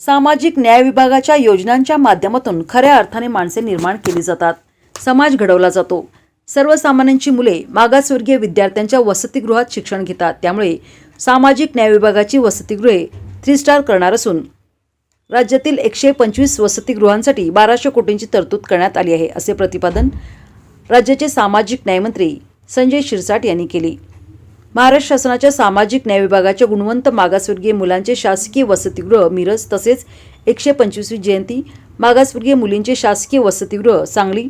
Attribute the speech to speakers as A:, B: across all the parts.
A: सामाजिक न्याय विभागाच्या योजनांच्या माध्यमातून खऱ्या अर्थाने माणसे निर्माण केली जातात. समाज घडवला जातो. सर्वसामान्यांची मुले मागासवर्गीय विद्यार्थ्यांच्या वसतिगृहात शिक्षण घेतात. त्यामुळे सामाजिक न्याय विभागाची वसतिगृहे थ्री स्टार करणार असून राज्यातील एकशे पंचवीस वसतिगृहांसाठी बाराशे कोटींची तरतूद करण्यात आली आहे असे प्रतिपादन राज्याचे सामाजिक न्यायमंत्री संजय शिरसाट यांनी केली. महाराष्ट्र शासनाच्या सामाजिक न्याय विभागाच्या गुणवंत मागासवर्गीय मुलांचे शासकीय वसतिगृह मिरज तसेच एकशे पंचवीसवी जयंती मागासवर्गीय मुलींचे शासकीय वसतिगृह सांगली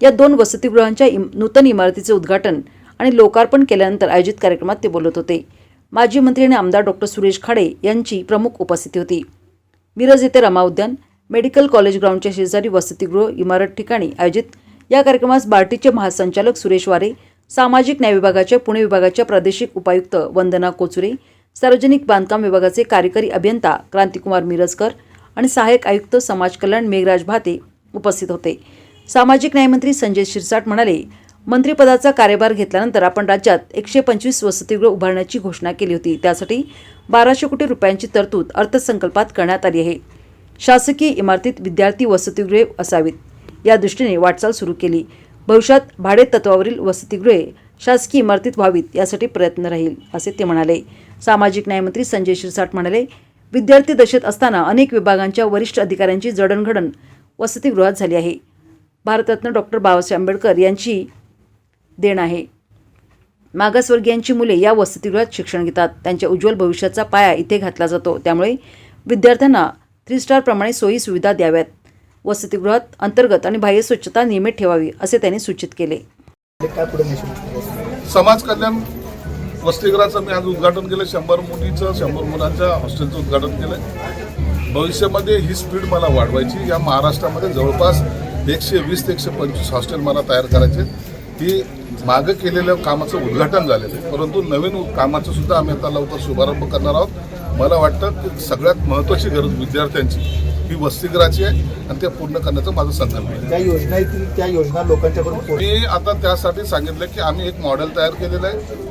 A: या दोन वसतिगृहांच्या इम नूतन इमारतीचे उद्घाटन आणि लोकार्पण केल्यानंतर आयोजित कार्यक्रमात ते बोलत होते. माजी मंत्री आणि आमदार डॉक्टर सुरेश खाडे यांची प्रमुख उपस्थिती होती. मिरज येथे रमा उद्यान मेडिकल कॉलेज ग्राउंडच्या शेजारी वसतिगृह इमारत ठिकाणी आयोजित या कार्यक्रमास बार्टीचे महासंचालक सुरेश वारे सामाजिक न्याय विभागाच्या पुणे विभागाच्या प्रादेशिक उपायुक्त वंदना कोचुरे सार्वजनिक बांधकाम विभागाचे कार्यकारी अभियंता क्रांतिकुमार मिरजकर आणि सहाय्यक आयुक्त समाज कल्याण मेघराज भाते उपस्थित होते. सामाजिक न्यायमंत्री संजय शिरसाट म्हणाले मंत्रिपदाचा कार्यभार घेतल्यानंतर आपण राज्यात एकशे पंचवीस वसतिगृह उभारण्याची घोषणा केली होती. त्यासाठी बाराशे कोटी रुपयांची तरतूद अर्थसंकल्पात करण्यात आली आहे. शासकीय इमारतीत विद्यार्थी वसतिगृहे असावीत. या दृष्टीने वाटचाल सुरू केली. भविष्यात भाडेतत्वावरील वसतिगृहे शासकीय इमारतीत व्हावीत यासाठी प्रयत्न राहील असे ते म्हणाले. सामाजिक न्यायमंत्री संजय शिरसाट म्हणाले विद्यार्थी दशेत असताना अनेक विभागांच्या वरिष्ठ अधिकाऱ्यांची जडणघडण वसतिगृहात झाली आहे. भारतरत्न डॉक्टर बाबासाहेब आंबेडकर यांची देण आहे. मागासवर्गीयांची मुले या वसतिगृहात शिक्षण घेतात. त्यांच्या उज्ज्वल भविष्याचा पाया इथे घातला जातो. त्यामुळे विद्यार्थ्यांना थ्री स्टारप्रमाणे सोयी सुविधा द्याव्यात. वसतिगृहात अंतर्गत आणि बाह्य स्वच्छता नियमित ठेवावी असे त्यांनी सूचित केले.
B: काय पुढे मिशन
C: समाज कल्याण वसतिगृहाचं मी आज उद्घाटन केलं. शंभर मुलीचं शंभर मुलांच्या हॉस्टेलचं उद्घाटन केलं. भविष्यामध्ये ही स्पीड मला वाढवायची. या महाराष्ट्रामध्ये जवळपास एकशे वीस ते एकशे पंचवीस हॉस्टेल मला तयार करायचे ही मागं केलेल्या कामाचं उद्घाटन झालेलं आहे. परंतु नवीन कामाचं सुद्धा आम्ही आता लवकर शुभारंभ करणार आहोत. मला वाटतं की सगळ्यात महत्त्वाची गरज विद्यार्थ्यांची ही वसतिगृहाची आहे आणि ते पूर्ण करण्याचा माझा संकल्प आहे.
B: ज्या योजना येतील त्या योजना पोहोच
C: मी आता त्यासाठी सांगितलं की आम्ही एक मॉडेल तयार केलेलं आहे.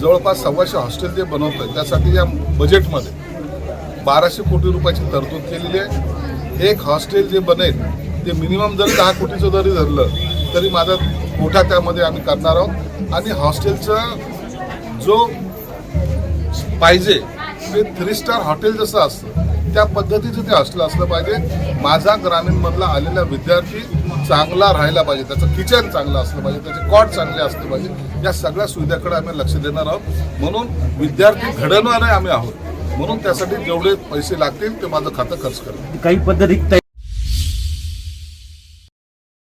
C: जवळपास सव्वाशे हॉस्टेल जे बनवतोय. त्यासाठी या बजेटमध्ये बाराशे कोटी रुपयाची तरतूद केलेली आहे. एक हॉस्टेल जे बनेल ते मिनिमम जर दहा कोटीचं जरी धरलं तरी माझा कोठा त्यामध्ये आम्ही करणार आहोत. आणि हॉस्टेलचं जो पाहिजे ते थ्री स्टार हॉटेल जसं असतं त्या पद्धतीचं ते असलं असलं पाहिजे. माझा ग्रामीणमधला आलेला विद्यार्थी चांगला राहायला पाहिजे. त्याचं किचन चांगलं असलं पाहिजे. त्याचे कॉट चांगले असले पाहिजे. या सगळ्या सुविधाकडे आम्ही लक्ष देणार आहोत. म्हणून विद्यार्थी घडवणारे आम्ही आहोत. म्हणून त्यासाठी जेवढे पैसे लागतील ते माझं खातं खर्च करेल
D: काही पद्धती